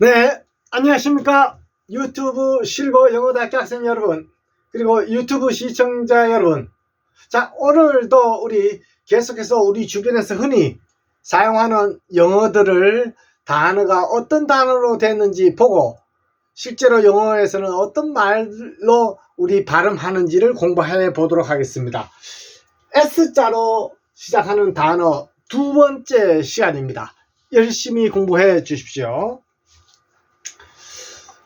네, 안녕하십니까. 유튜브 실버 영어대학교 학생 여러분, 그리고 유튜브 시청자 여러분. 자, 오늘도 우리 계속해서 우리 주변에서 흔히 사용하는 영어들을 단어가 어떤 단어로 됐는지 보고 실제로 영어에서는 어떤 말로 우리 발음하는지를 공부해 보도록 하겠습니다. S자로 시작하는 단어 두 번째 시간입니다. 열심히 공부해 주십시오.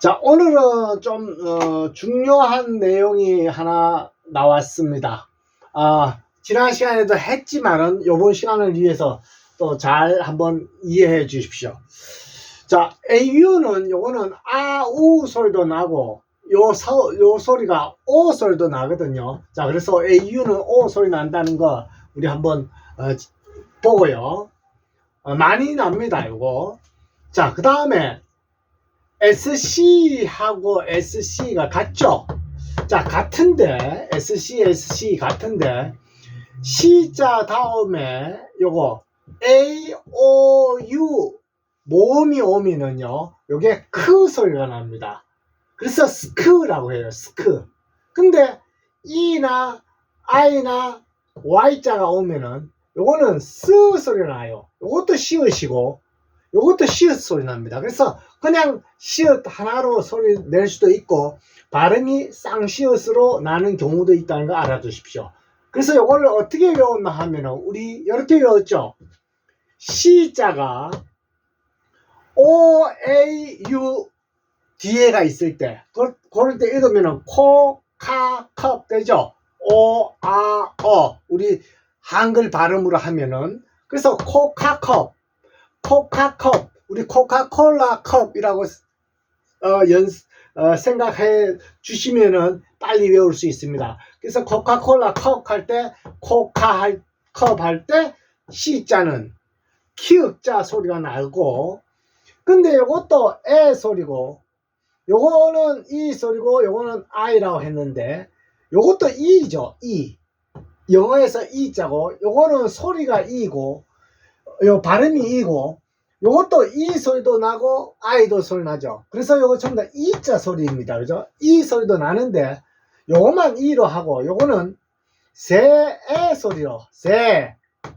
자, 오늘은 좀 어, 중요한 내용이 하나 나왔습니다. 아, 지난 시간에도 했지만은 이번 시간을 위해서 또 잘 한번 이해해 주십시오. 자, AU는 요거는 아, 우 소리도 나고 요, 서, 요 소리가 오 소리도 나거든요. 자, 그래서 AU는 오 소리 난다는 거 우리 한번 어, 보고요. 어, 많이 납니다, 요거. 자, 그 다음에 SC하고 SC가 같죠? 자, 같은데, SC, SC 같은데, C자 다음에 요거 A, O, U 모음이 오면은요, 요게 크 소리가 납니다. 그래서 스크라고 해요, 스크. 근데 E나 I나 Y자가 오면은 요거는 스 소리가 나요. 요것도 시읒이고, 요것도 시읒 소리 납니다. 그래서 그냥 시읒 하나로 소리 낼 수도 있고 발음이 쌍시읒으로 나는 경우도 있다는 거 알아두십시오. 그래서 요거를 어떻게 외웠나 하면은 우리 이렇게 외웠죠. 시자가 O A U 뒤에가 있을 때 그, 그럴 때 읽으면은 코, 카, 컵 되죠. O, 아, 어 우리 한글 발음으로 하면은 그래서 코카컵 코카컵 우리 코카콜라 컵이라고 어, 연, 어, 생각해 주시면은 빨리 외울 수 있습니다. 그래서 코카콜라 컵 할 때 코카 할, 컵할 때 C자는 키읔자 소리가 나고 근데 이것도 에 소리고 요거는 이 소리고 요거는 I라고 했는데 요것도 E죠 E 영어에서 E자고 요거는 소리가 E고 요 발음이 E고 요것도 이 소리도 나고 아이도 소리 나죠. 그래서 요거 전부 다 이자 소리입니다. 그죠? 이 소리도 나는데 요것만 이로 하고 요거는 세의 소리로 세,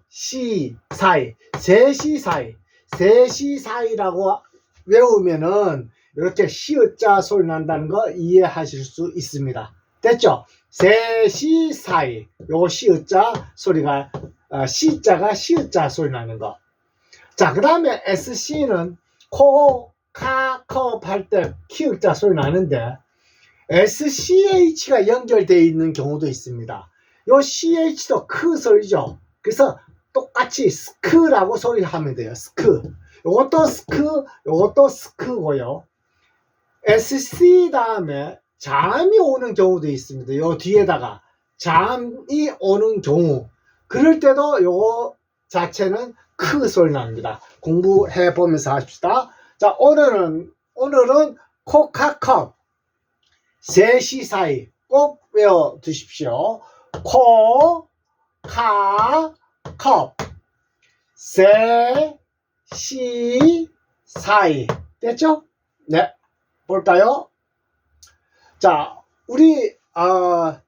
시, 사이, 세시 사이, 세시 사이라고 외우면은 이렇게 시읒자 소리 난다는 거 이해하실 수 있습니다. 됐죠? 세시 사이 요거 시읒자 소리가 어, 시자가 시읒자 소리 나는 거. 자, 그 다음에 SC는 코, 카, 컵 할 때 키읔자 소리 나는데 SCH가 연결되어 있는 경우도 있습니다. 요 CH도 크 소리죠. 그래서 똑같이 스크라고 소리하면 돼요. 스크. 요것도 스크, 요것도 스크고요. SC 다음에 잠이 오는 경우도 있습니다. 요 뒤에다가 잠이 오는 경우. 그럴 때도 요거 자체는 크 소리 납니다. 공부해 보면서 합시다. 자, 오늘은, 오늘은 코카컵. 3시 사이 꼭 외워 두십시오. 코, 카, 컵. 세, 시, 사이. 됐죠? 네. 볼까요? 자, 우리, 어,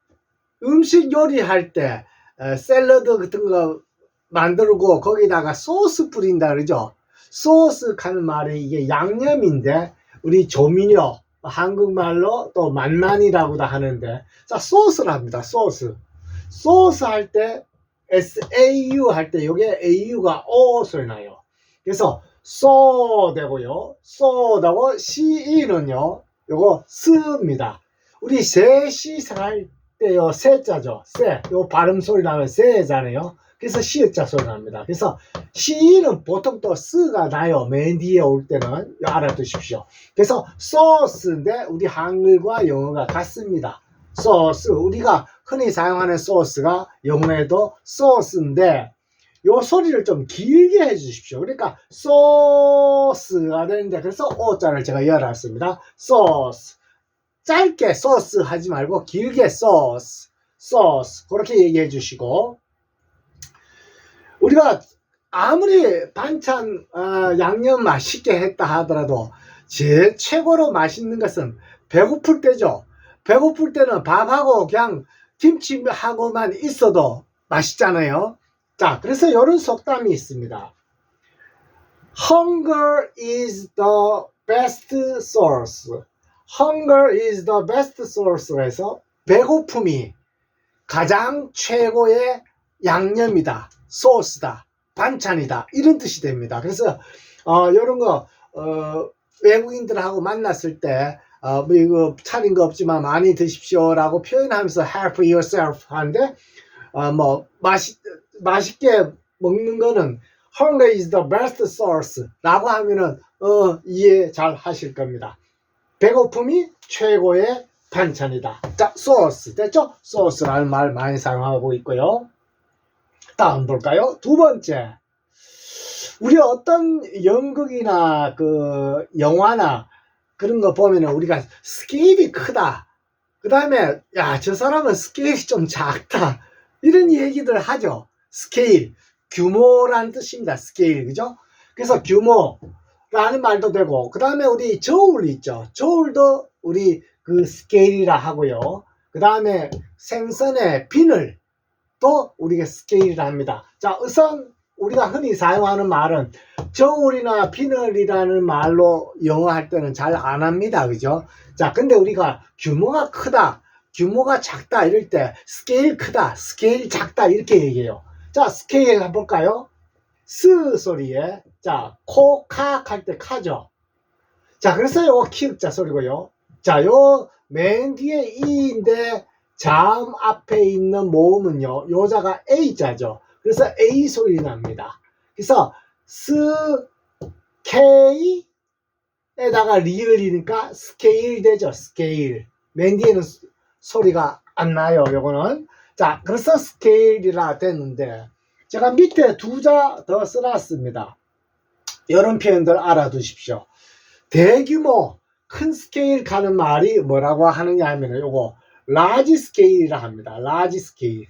음식 요리할 때, 어, 샐러드 같은 거 만들고 거기다가 소스 뿌린다 그러죠. 소스 하는 말이 이게 양념인데 우리 조미료 한국말로 또 만만이라고도 하는데 자 소스랍니다. 소스. 소스 할 때 SAU 할 때 이게 AU가 O 소리 나요. 그래서 소 되고요. 소다고 CE는요. 요거 스입니다. 우리 세시 할 때요 세자죠. 세. 요 발음 소리 나면 세잖아요. 그래서 시읒 자 소리 납니다. 그래서 시는 보통 또 스가 나요. 맨 뒤에 올 때는 알아두십시오. 그래서 소스인데 우리 한글과 영어가 같습니다. 소스 우리가 흔히 사용하는 소스가 영어에도 소스인데 요 소리를 좀 길게 해주십시오. 그러니까 소스가 되는데 그래서 오자를 제가 열었습니다. 소스 짧게 소스 하지 말고 길게 소스 소스 그렇게 얘기해 주시고 우리가 아무리 반찬 어, 양념 맛있게 했다 하더라도 제일 최고로 맛있는 것은 배고플 때죠. 배고플 때는 밥하고 그냥 김치하고만 있어도 맛있잖아요. 자, 그래서 이런 속담이 있습니다. Hunger is the best source. Hunger is the best source에서 배고픔이 가장 최고의 양념이다, 소스다, 반찬이다 이런 뜻이 됩니다. 그래서 어, 이런 거 어, 외국인들하고 만났을 때 어, 뭐 이거 차린 거 없지만 많이 드십시오라고 표현하면서 help yourself 하는데 어, 뭐 맛있 맛있게 먹는 거는 hunger is the best source 라고 하면은 어, 이해 잘 하실 겁니다. 배고픔이 최고의 반찬이다. 자, 소스 됐죠? 소스라는 말 많이 사용하고 있고요. 다음 볼까요? 두 번째. 우리 어떤 연극이나 그 영화나 그런 거 보면은 우리가 스케일이 크다. 그 다음에, 야, 저 사람은 스케일이 좀 작다. 이런 얘기들 하죠. 스케일. 규모라는 뜻입니다. 스케일. 그죠? 그래서 규모라는 말도 되고, 그 다음에 우리 저울 있죠. 저울도 우리 그 스케일이라 하고요. 그 다음에 생선의 비늘 또 우리가 스케일이라 합니다. 자, 우선 우리가 흔히 사용하는 말은 저울이나 비늘이라는 말로 영어 할 때는 잘 안 합니다. 그죠? 자, 근데 우리가 규모가 크다, 규모가 작다 이럴 때 스케일 크다, 스케일 작다 이렇게 얘기해요. 자, 스케일 한번 볼까요? 스 소리에 자, 코, 카 할 때 카죠. 자, 그래서 요거 키읔자 소리고요. 자, 요 맨 뒤에 이인데 자음 앞에 있는 모음은요. 요자가 A자죠. 그래서 A 소리 납니다. 그래서 스, K 에다가 리을이니까 스케일 되죠. 스케일. 맨 뒤에는 소- 소리가 안 나요. 요거는. 자, 그래서 스케일이라 됐는데 제가 밑에 두 자 더 써놨습니다. 이런 표현들 알아두십시오. 대규모 큰 스케일 가는 말이 뭐라고 하느냐 하면 요거 라지 스케일이라 합니다. 라지 스케일.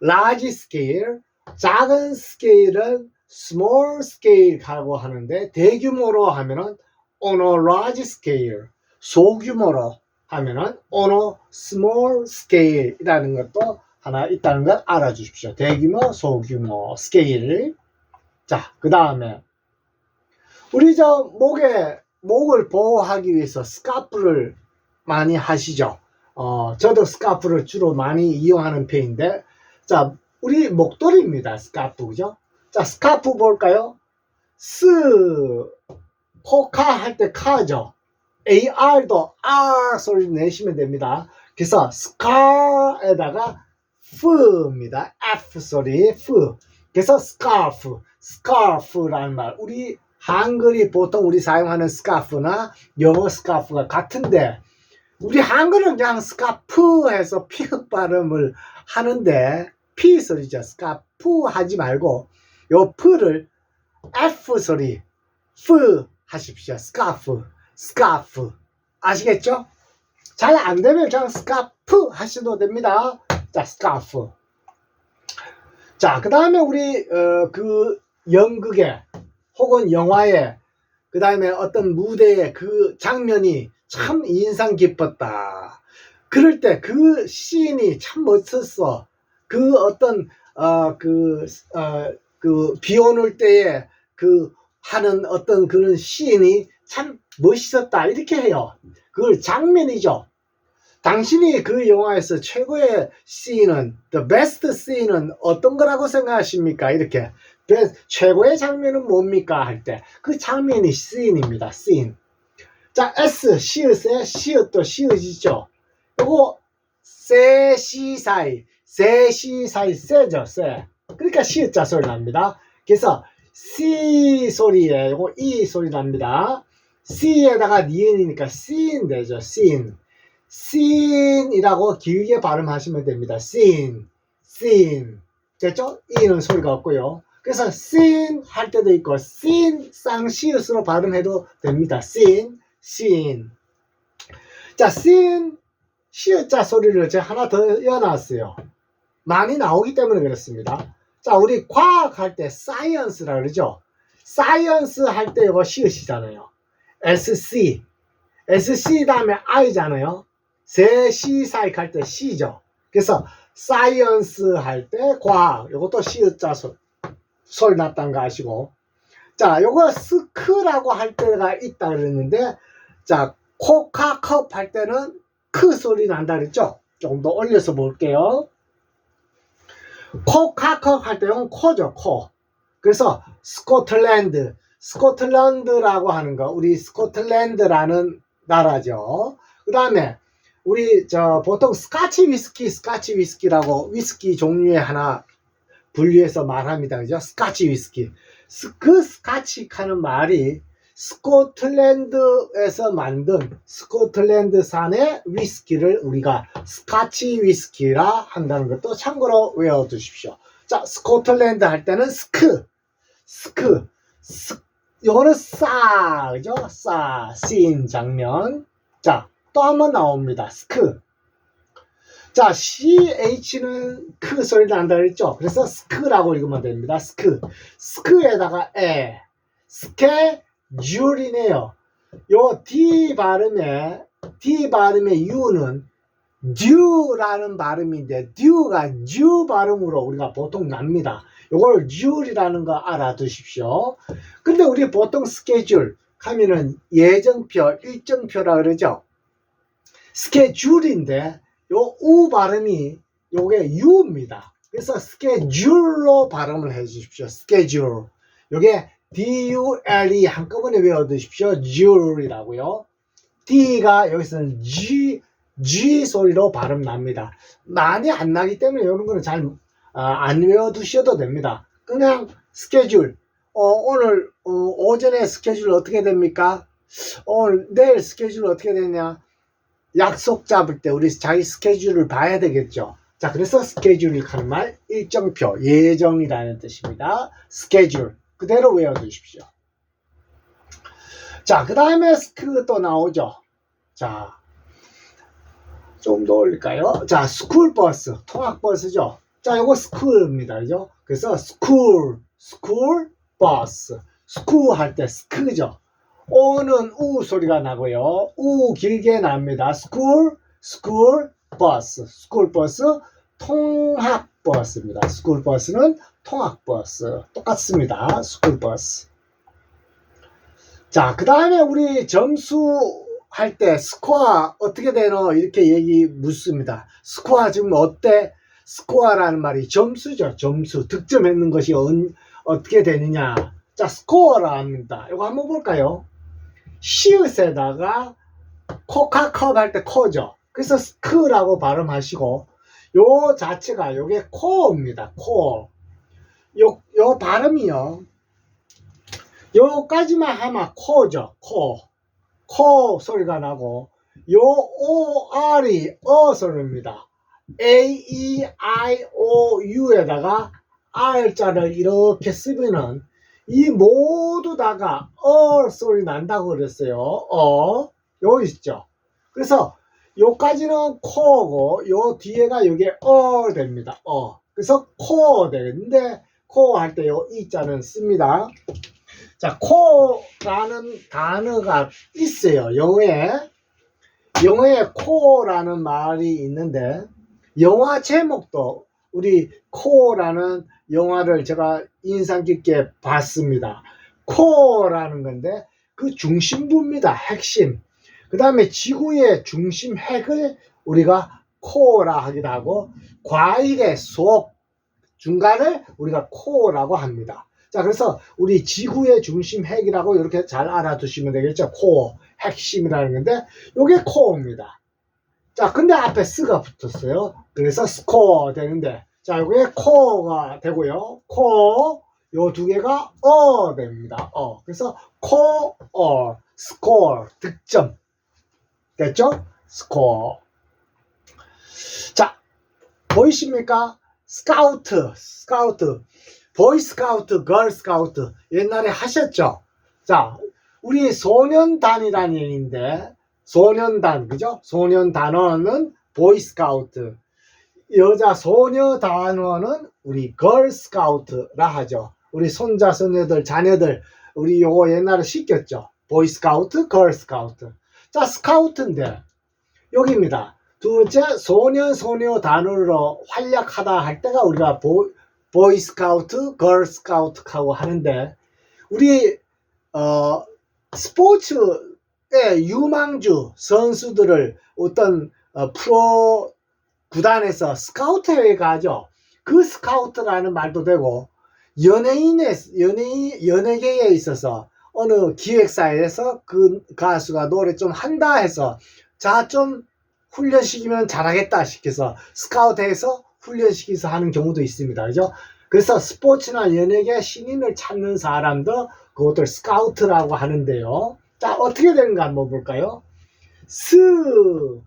라지 스케일. 작은 스케일은 small scale 가고 하는데 대규모로 하면은 on a large scale. 소규모로 하면은 on a small scale이라는 것도 하나 있다는 걸 알아주십시오. 대규모, 소규모, 스케일. 자, 그 다음에 우리 저 목에 목을 보호하기 위해서 스카프를 많이 하시죠. 어, 저도 스카프를 주로 많이 이용하는 편인데, 자, 우리 목도리입니다. 스카프, 그죠? 자, 스카프 볼까요? 스, 코카 할 때 카죠. AR도 R 소리 내시면 됩니다. 그래서 스카에다가 F입니다. F 소리, F. 그래서 스카프, 스카프라는 말. 우리 한글이 보통 우리 사용하는 스카프나 영어 스카프가 같은데 우리 한글은 그냥 스카프 해서 피읍 발음을 하는데 P 소리죠. 스카프 하지 말고 요 F를 F 소리 F 하십시오. 스카프, 스카프 아시겠죠? 잘 안 되면 그냥 스카프 하셔도 됩니다. 자, 스카프. 자, 그 다음에 우리 어, 그 연극에 혹은 영화에 그 다음에 어떤 무대에 그 장면이 참 인상 깊었다. 그럴 때 그 시인이 참 멋졌어. 그 어떤 어 그 어, 그 비 오는 때에 그 하는 어떤 그런 시인이 참 멋있었다 이렇게 해요. 그걸 장면이죠. 당신이 그 영화에서 최고의 씬은 the best 씬은 어떤 거라고 생각하십니까? 이렇게 베- 최고의 장면은 뭡니까? 할 때 그 장면이 씬입니다. 씬. 자 S 시읒에 시읒도 시읒이죠. 요거 세시 사이 세시 사이 세죠 세. 그러니까 시읒자 소리 납니다. 그래서 C 소리에 요거 E 소리 납니다. C에다가 니은이니까 씬 되죠. 씬. 씬이라고 길게 발음하시면 됩니다. 씬, 씬. 됐죠? 이는 소리가 없고요. 그래서 씬할 때도 있고 씬 쌍시읒으로 발음해도 됩니다. 씬, 씬. 자, 씬 시읒자 소리를 제가 하나 더 이어놨어요. 많이 나오기 때문에 그렇습니다. 자, 우리 과학 할때 사이언스라 그러죠. 사이언스 할때 이거 시읒이잖아요. SC. SC 다음에 I잖아요. 세 C 사이할 때 C죠. 그래서 사이언스 할 때 과학. 요것도 시읒자 소, 소리 났다는 거 아시고. 자, 요거 스크라고 할 때가 있다 그랬는데, 자, 코카컵 할 때는 크 소리 난다 그랬죠? 조금 더 올려서 볼게요. 코카컵 할 때는 코죠, 코. 그래서 스코틀랜드, 스코틀랜드라고 하는 거, 우리 스코틀랜드라는 나라죠. 그 다음에 우리 저 보통 스카치 위스키, 스카치 위스키라고 위스키 종류의 하나 분류해서 말합니다. 그죠? 스카치 위스키. 스- 그 스카치 하는 말이 스코틀랜드에서 만든 스코틀랜드산의 위스키를 우리가 스카치 위스키라 한다는 것도 참고로 외워두십시오. 자, 스코틀랜드 할 때는 스크, 스크, 스, 요거는 싸, 그죠? 싸, 씬 장면. 자, 또 한 번 나옵니다. 스크. 자, CH는 크 소리 난다 그랬죠? 그래서 스크라고 읽으면 됩니다. 스크. 스크에다가 에, 스케 줄이네요. 요 D 발음에, D 발음의 U는 듀라는 발음인데, 듀가 듀 발음으로 우리가 보통 납니다. 요걸 듀이라는 거 알아두십시오. 근데 우리 보통 스케줄 하면은 예정표, 일정표라 그러죠? 스케줄인데, 요우 발음이 요게 유입니다. 그래서 스케줄로 발음을 해 주십시오. 스케줄. 요게 D-U-L-E 한꺼번에 외워두십시오. 줄이라고요. D가 여기서는 G, G 소리로 발음 납니다. 많이 안 나기 때문에 이런 거는 잘, 아, 안 외워두셔도 됩니다. 그냥 스케줄. 어, 오늘, 어, 오전에 스케줄 어떻게 됩니까? 오늘, 내일 스케줄 어떻게 되냐? 약속 잡을 때 우리 자기 스케줄을 봐야 되겠죠. 자, 그래서 스케줄이 하는 말 일정표, 예정이라는 뜻입니다. 스케줄 그대로 외워두십시오. 자, 그 다음에 스크 또 나오죠. 자, 좀 더 올릴까요? 자, 스쿨버스, 통학버스죠. 자, 요거 스쿨입니다. 그죠? 그래서 스쿨, 스쿨, 버스. 스쿨 할 때 스크죠. 오는 우 소리가 나고요. 우 길게 납니다. 스쿨, 스쿨, 버스. 스쿨 버스, 통학 버스입니다. 스쿨 버스는 통학 버스. 똑같습니다. 스쿨 버스. 자, 그 다음에 우리 점수 할 때 스코어 어떻게 되노? 이렇게 얘기 묻습니다. 스코어 지금 어때? 스코어라는 말이 점수죠. 점수. 득점했는 것이 언- 어떻게 되느냐. 자, 스코어라 합니다. 이거 한번 볼까요? 시읒에다가 코카컵 할 때 코죠. 그래서 스크라고 발음하시고 요 자체가 요게 코입니다. 코. 요, 요 발음이요. 요까지만 하면 코죠. 코. 코 소리가 나고 요 OR이 어 소리입니다. A, E, I, O, U에다가 R자를 이렇게 쓰면은 이 모두 다가 어 소리 난다고 그랬어요. 어. 요 있죠. 그래서 요까지는 코고 요 뒤에가 요게 어 됩니다. 어. 그래서 코 되는데 코할때 요 이 자는 씁니다. 자, 코라는 단어가 있어요. 영어에. 영어에 코라는 말이 있는데 영화 제목도 우리 코라는 영화를 제가 인상 깊게 봤습니다. 코라는 건데 그 중심부입니다. 핵심. 그 다음에 지구의 중심 핵을 우리가 코라 하기도 하고 과일의 속 중간을 우리가 코라고 합니다. 자, 그래서 우리 지구의 중심 핵이라고 이렇게 잘 알아두시면 되겠죠. 코어, 핵심이라는 건데, 요게 코어입니다. 자, 근데 앞에 스가 붙었어요. 그래서 스코어 되는데, 자, 요게 코어가 되고요. 코어, 요 두 개가 어 됩니다. 어. 그래서 코어, 스코어, 득점. 됐죠? 스코어. 자, 보이십니까? 스카우트, 스카우트. 보이스카우트, 걸스카우트 옛날에 하셨죠? 자, 우리 소년단이라는 얘기인데 소년단, 그죠? 소년단원은 보이스카우트 여자 소녀단원은 우리 걸스카우트라 하죠. 우리 손자, 손녀들, 자녀들 우리 요거 옛날에 시켰죠. 보이스카우트, 걸스카우트. 자, 스카우트인데 여기입니다. 두 번째 소년 소녀 단어로 활약하다 할 때가 우리가 보, 보이스카우트, 걸스카우트하고 하는데 우리 어, 스포츠의 유망주 선수들을 어떤 어, 프로 구단에서 스카우트에 가죠. 그 스카우트라는 말도 되고 연예인의 연예인 연예계에 있어서 어느 기획사에서 그 가수가 노래 좀 한다 해서 자좀 훈련시키면 잘하겠다 시켜서 스카우트해서 훈련시켜서 하는 경우도 있습니다. 그죠? 그래서 스포츠나 연예계 신인을 찾는 사람도 그것들 스카우트라고 하는데요. 자, 어떻게 되는가 한번 볼까요? 스.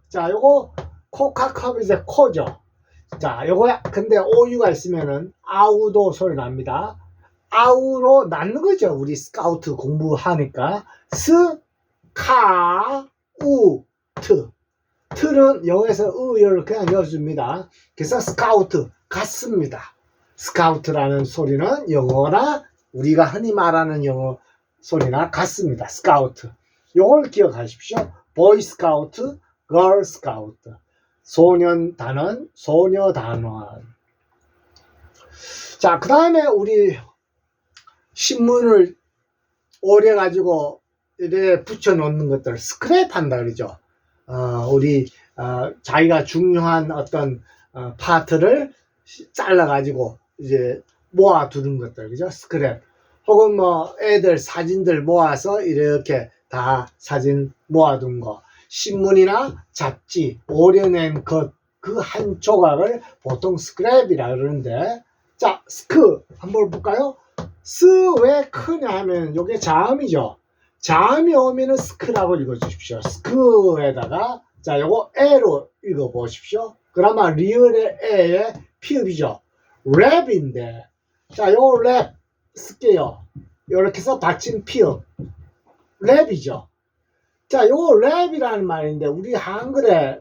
자, 요거 코카컵 이제 코죠. 자, 요거 근데 오유가 있으면은 아우도 소리 납니다. 아우로 낳는 거죠. 우리 스카우트 공부하니까. 스, 카, 우, 트. 틀은 영어에서 의를 그냥 넣어줍니다. 그래서 스카우트 같습니다. 스카우트라는 소리는 영어나 우리가 흔히 말하는 영어 소리나 같습니다. 스카우트. 요걸 기억하십시오. 보이 스카우트, 걸 스카우트. 소년 단원, 소녀 단원. 자, 그 다음에 우리 신문을 오래 가지고 이래 붙여 놓는 것들 스크랩 한다 그러죠. 어, 우리 어, 자기가 중요한 어떤 어, 파트를 잘라 가지고 이제 모아 두는 것들 그죠? 스크랩. 혹은 뭐 애들 사진들 모아서 이렇게 다 사진 모아둔 거. 신문이나 잡지 오려낸 것 그 한 조각을 보통 스크랩이라 그러는데. 자 스크 한번 볼까요? 스 왜 크냐 하면 요게 자음이죠 자음이 오면은 스크라고 읽어주십시오. 스크에다가 자 요거 에로 읽어보십시오. 그러면 리을의 에의 피읍이죠. 랩인데 자 요거 랩 쓸게요. 이렇게 해서 받침 피읍 랩이죠. 자 요거 랩이라는 말인데 우리 한글에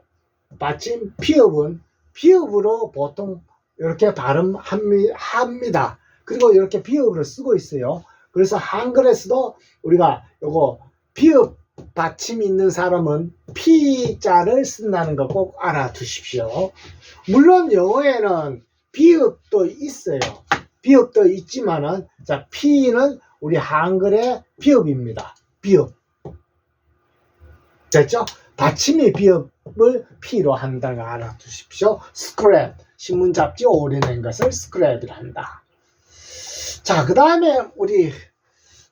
받침 피읍은 피읍으로 보통 이렇게 발음합니다. 그리고 이렇게 비읍으로 쓰고 있어요. 그래서 한글에서도 우리가 요거 비읍 받침 있는 사람은 피자를 쓴다는 거 꼭 알아두십시오. 물론 영어에는 비읍도 있어요. 비읍도 있지만은 자 피는 우리 한글의 비읍입니다. 비읍. 됐죠? 받침이 비읍을 피로 한다는 거 알아두십시오. 스크랩. 신문 잡지 오래된 것을 스크랩이라 한다. 자, 그 다음에 우리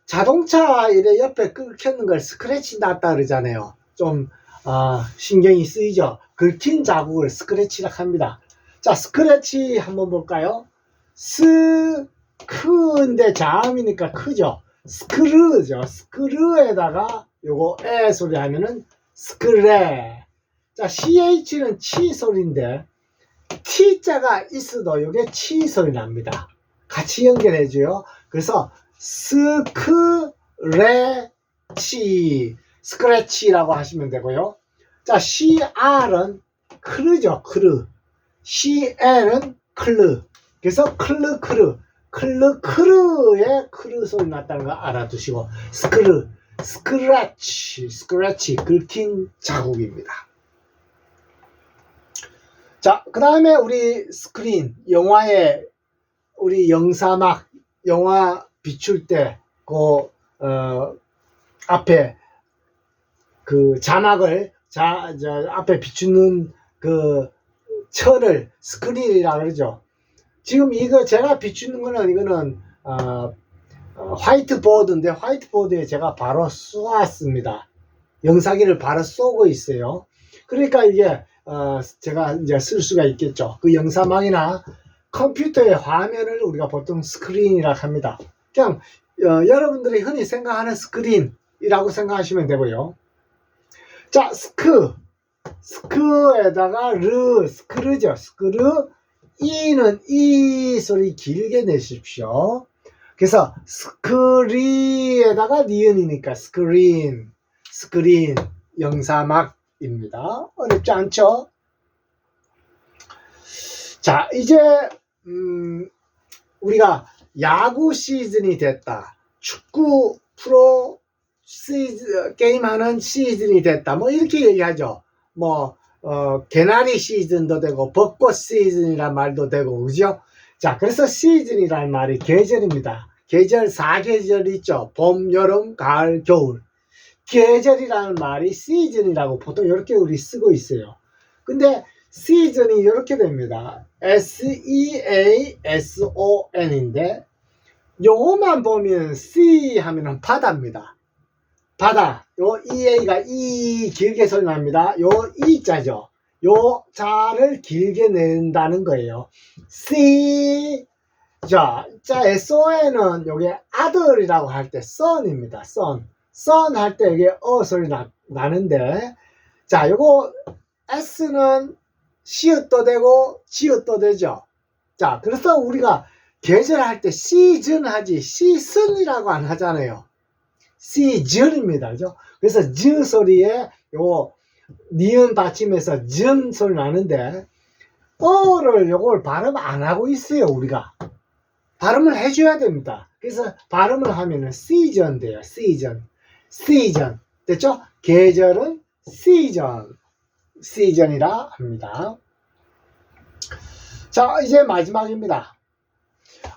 자동차 이래 옆에 긁혔는 걸 스크래치 났다 그러잖아요. 좀, 어, 신경이 쓰이죠. 긁힌 자국을 스크래치라 합니다. 자, 스크래치 한번 볼까요? 스, 크인데 자음이니까 크죠. 스크르죠. 스크르에다가 요거 에 소리 하면은 스크레. 자, CH는 치 소리인데, T자가 있어도 이게 치 소리 납니다. 같이 연결해줘요. 그래서 스크래치, 스크래치라고 하시면 되고요. 자, CR은 크르죠, 크르. CL은 클르. 그래서 클르, 크르. 클르, 크르의 크르 소리 났다는 거 알아두시고, 스크르, 스크래치, 스크래치, 긁힌 자국입니다. 자, 그 다음에 우리 스크린, 영화에 우리 영사막, 영화 비출 때, 그, 어, 앞에 그 자막을, 자, 저, 앞에 비추는 그 철을 스크린이라 그러죠. 지금 이거 제가 비추는 거는 이거는, 어, 어, 화이트보드인데 화이트보드에 제가 바로 쏘았습니다. 영상기를 바로 쏘고 있어요. 그러니까 이게 어, 제가 이제 쓸 수가 있겠죠. 그 영상망이나 컴퓨터의 화면을 우리가 보통 스크린이라고 합니다. 그냥 어, 여러분들이 흔히 생각하는 스크린이라고 생각하시면 되고요. 자, 스크. 스크에다가 르, 스크르죠. 스크르. 이는 이 소리 길게 내십시오. 그래서 스크린에다가 니은이니까 스크린, 스크린, 영사막입니다. 어렵지 않죠? 자, 이제 음, 우리가 야구 시즌이 됐다. 축구 프로 시즌, 게임하는 시즌이 됐다. 뭐 이렇게 얘기하죠. 뭐 어, 개나리 시즌도 되고 벚꽃 시즌이란 말도 되고 그죠? 자, 그래서 시즌이란 말이 계절입니다. 계절 사계절 있죠. 봄, 여름, 가을, 겨울. 계절이라는 말이 시즌이라고 보통 이렇게 우리 쓰고 있어요. 근데 시즌이 이렇게 됩니다. S-E-A-S-O-N인데 요거만 보면 C 하면은 바다입니다. 바다. 요 EA가 E 길게 소리 납니다. 요 E자죠. 요 자를 길게 낸다는 거예요. C. 자, 자, SON은 요게 아들이라고 할 때 son입니다. son. son 할 때 이게 어 소리 나, 나는데, 자, 요거 S는 시읒도 되고, 지읒도 되죠. 자, 그래서 우리가 계절 할 때 시즌 하지, 시즌이라고 안 하잖아요. 시즌입니다. 그죠? 그래서 즈 소리에 요 니은 받침에서 즘 소리 나는데 어를 요걸 발음 안 하고 있어요 우리가 발음을 해줘야 됩니다 그래서 발음을 하면은 시즌 돼요 시즌 시즌 됐죠 계절은 시즌 시즌이라 합니다 자 이제 마지막입니다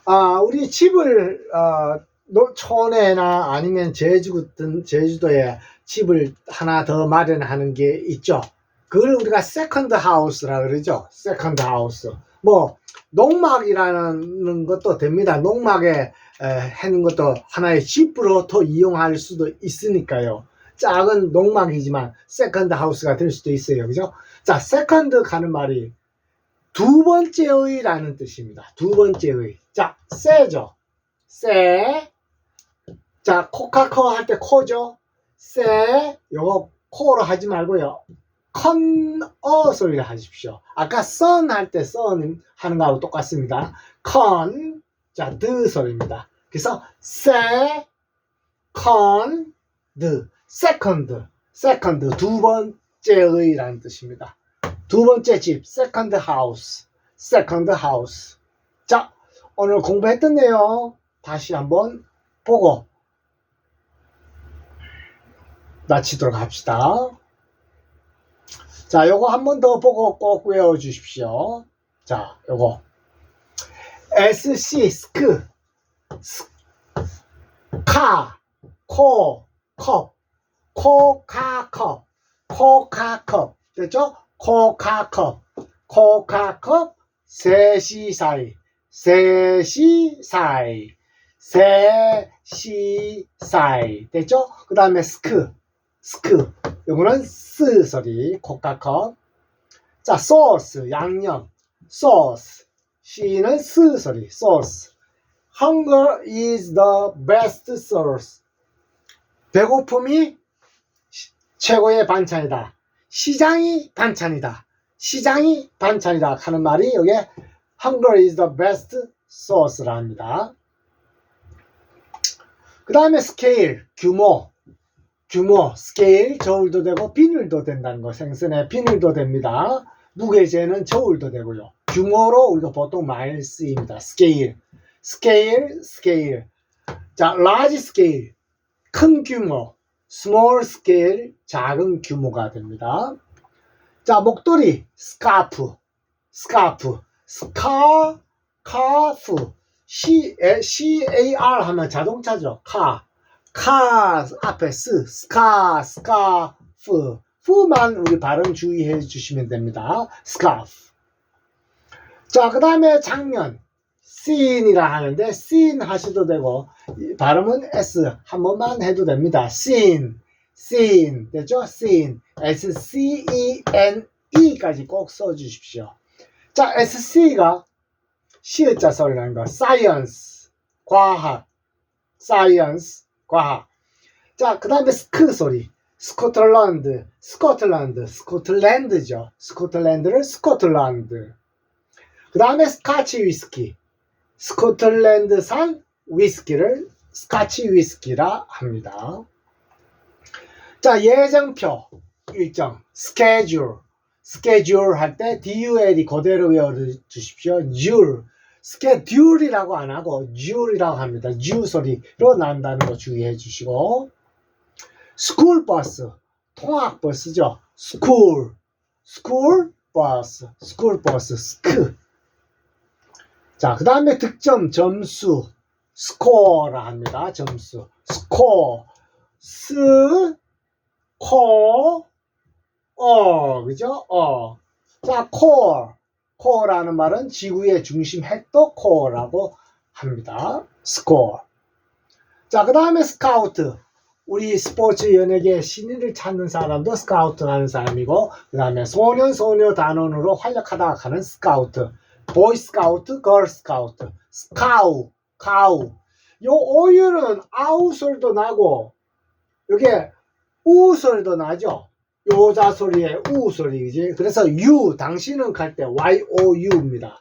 아 우리 집을 어, 노- 촌에나 아니면 제주 제주도에 집을 하나 더 마련하는 게 있죠. 그걸 우리가 세컨드 하우스라 그러죠. 세컨드 하우스. 뭐 농막이라는 것도 됩니다. 농막에 에, 해는 것도 하나의 집으로 또 이용할 수도 있으니까요. 작은 농막이지만 세컨드 하우스가 될 수도 있어요. 그죠? 자, 세컨드 가는 말이 두 번째의라는 뜻입니다. 두 번째의. 자, 세죠. 세. 자, 코카코 할때 코죠. 세, 요거 코로 하지 말고요. 컨어 소리를 하십시오. 아까 선 할 때 선 하는 거하고 똑같습니다. 컨, 자, 드 소리입니다. 그래서 세, 컨, 드, 세컨드, 세컨드 두 번째의라는 뜻입니다. 두 번째 집, 세컨드 하우스, 세컨드 하우스. 자, 오늘 공부했던 내용 다시 한번 보고 마치도록 합시다. 자, 요거 한 번 더 보고 꼭 외워 주십시오. 자, 요거. SC, 스크, 스, 카, 코, 컵, 코카컵, 코카컵. 됐죠? 코카컵, 코카컵, 세시 사이, 세시 사이, 세시 사이. 됐죠? 그 다음에 스크, 스크. 요거는 스 소리, 코카컵. 자, 소스, 양념, 소스. 시는 스 소리, 소스. Hunger is the best source. 배고픔이 시- 최고의 반찬이다. 시장이 반찬이다. 시장이 반찬이다. 하는 말이 여기 Hunger is the best source라 합니다. 그 다음에 스케일, 규모. 규모, 스케일, 저울도 되고 비늘도 된다는 거. 생선에 비늘도 됩니다. 무게재는 저울도 되고요. 규모로 우리가 보통 많이 쓰입니다. 스케일, 스케일, 스케일. 자, large scale, 큰 규모. Small scale, 작은 규모가 됩니다. 자, 목도리, 스카프, 스카프, 스카, 카프, C, C-A-R 하면 자동차죠. 카. 카 앞에 스, 스카, 스카프. 프만 우리 발음 주의해 주시면 됩니다. 스카프. 자, 그 다음에 장면. Scene이라 하는데, scene 하셔도 되고, 이 발음은 S 한 번만 해도 됩니다. scene, scene. 됐죠? scene. S-C-E-N-E까지 꼭 써주십시오. 자, SC가 시읒자 소리 나는 거. science. 과학. science. 과학. 자, 그 다음에 스크 소리. 스코틀랜드, 스코틀랜드, 스코틀랜드죠. 스코틀랜드를 스코틀랜드. 그 다음에 스카치 위스키. 스코틀랜드산 위스키를 스카치 위스키라 합니다. 자, 예정표, 일정, 스케줄. 스케줄 할 때 DUL이 그대로 외워 주십시오. 줄. 스케줄이라고 안 하고 줄이라고 합니다. 줄 소리로 난다는 거 주의해 주시고. 스쿨 버스, 통학 버스죠. 스쿨, 스쿨 버스, 스쿨 버스, 스크. 자, 그 다음에 득점, 점수, 스코어라 합니다. 점수, 스코어, 스, 코, 어, 그죠? 어. 자, 코어. 코어라는 말은 지구의 중심 핵도 코어라고 합니다. 스코어. 자, 그 다음에 스카우트. 우리 스포츠 연예계 신인을 찾는 사람도 스카우트라는 사람이고, 그 다음에 소년, 소녀 단원으로 활약하다가 가는 스카우트. 보이 스카우트, 걸 스카우트. 스카우, 카우. 요 오유는 아우 소리도 나고, 요게 우 소리도 나죠? 요자 소리에 우 소리지. 그래서 you, 당신은 갈 때 y-o-u입니다.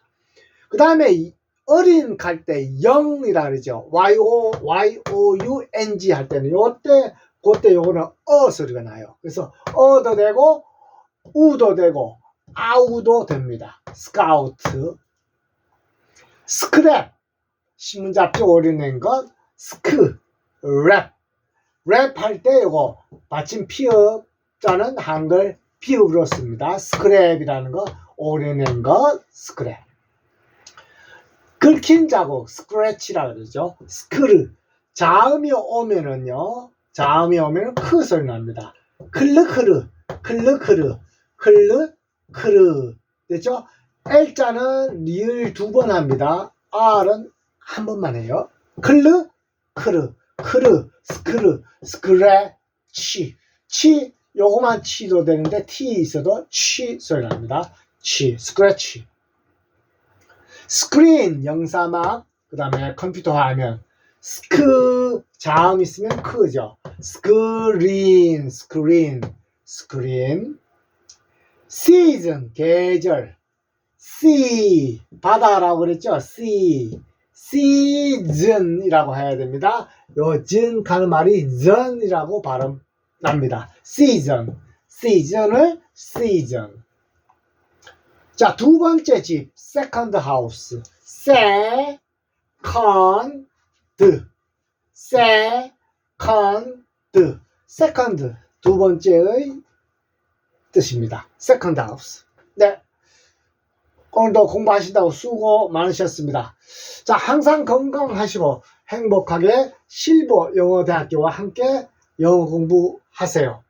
그 다음에 어린 갈 때 영이라 그러죠. y-o, y-o-u-n-g 할 때는 요때, 그때 요거는 어 소리가 나요. 그래서 어도 되고, 우도 되고, 아우도 됩니다. 스카우트. 스크랩. 신문잡지 오려낸 것, 스크, 랩. 랩할때 요거 받침 피읍 자는 한글 피읍으로 씁니다. 스크랩이라는 거 오려낸 것 스크랩. 긁힌 자국 스크래치라 그러죠. 스크르 자음이 오면은요. 자음이 오면은 크 소리 납니다. 클르크르 클르크르 클르 크르 됐죠? L자는 리을 두 번 합니다. R은 한 번만 해요. 클르 크르 크르 스크르 스크래치 치 요거만 치도 되는데 T 있어도 치 소리 납니다. 치 스크래치 스크린 영사막 그 다음에 컴퓨터 화면 스크 자음 있으면 크죠. 스크린 스크린 스크린 시즌 계절 sea 바다라고 그랬죠. sea season이라고 해야 됩니다. 요전 가는 말이 전이라고 발음 납니다. season season을 season 자, 두 번째 집, second house. second, second, second, 두 번째의 뜻입니다. second house. 네. 오늘도 공부하신다고 수고 많으셨습니다. 자, 항상 건강하시고 행복하게 실버 영어대학교와 함께 영어 공부하세요.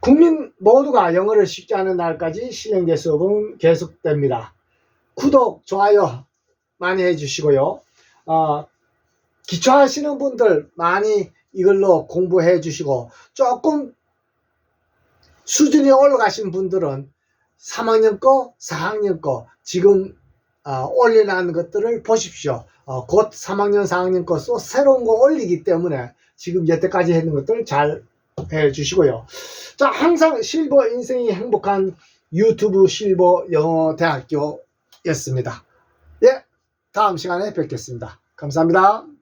국민 모두가 영어를 쉽게 하는 날까지 실행대 수업은 계속됩니다. 구독, 좋아요 많이 해주시고요. 어, 기초하시는 분들 많이 이걸로 공부해 주시고 조금 수준이 올라가신 분들은 3학년 거, 4학년 거 지금 어, 올려놓은 것들을 보십시오. 어, 곧 3학년, 4학년 거 또 새로운 거 올리기 때문에 지금 여태까지 했는 것들 잘 해주시고요. 자, 항상 실버 인생이 행복한 유튜브 실버 영어 대학교였습니다. 예, 다음 시간에 뵙겠습니다. 감사합니다.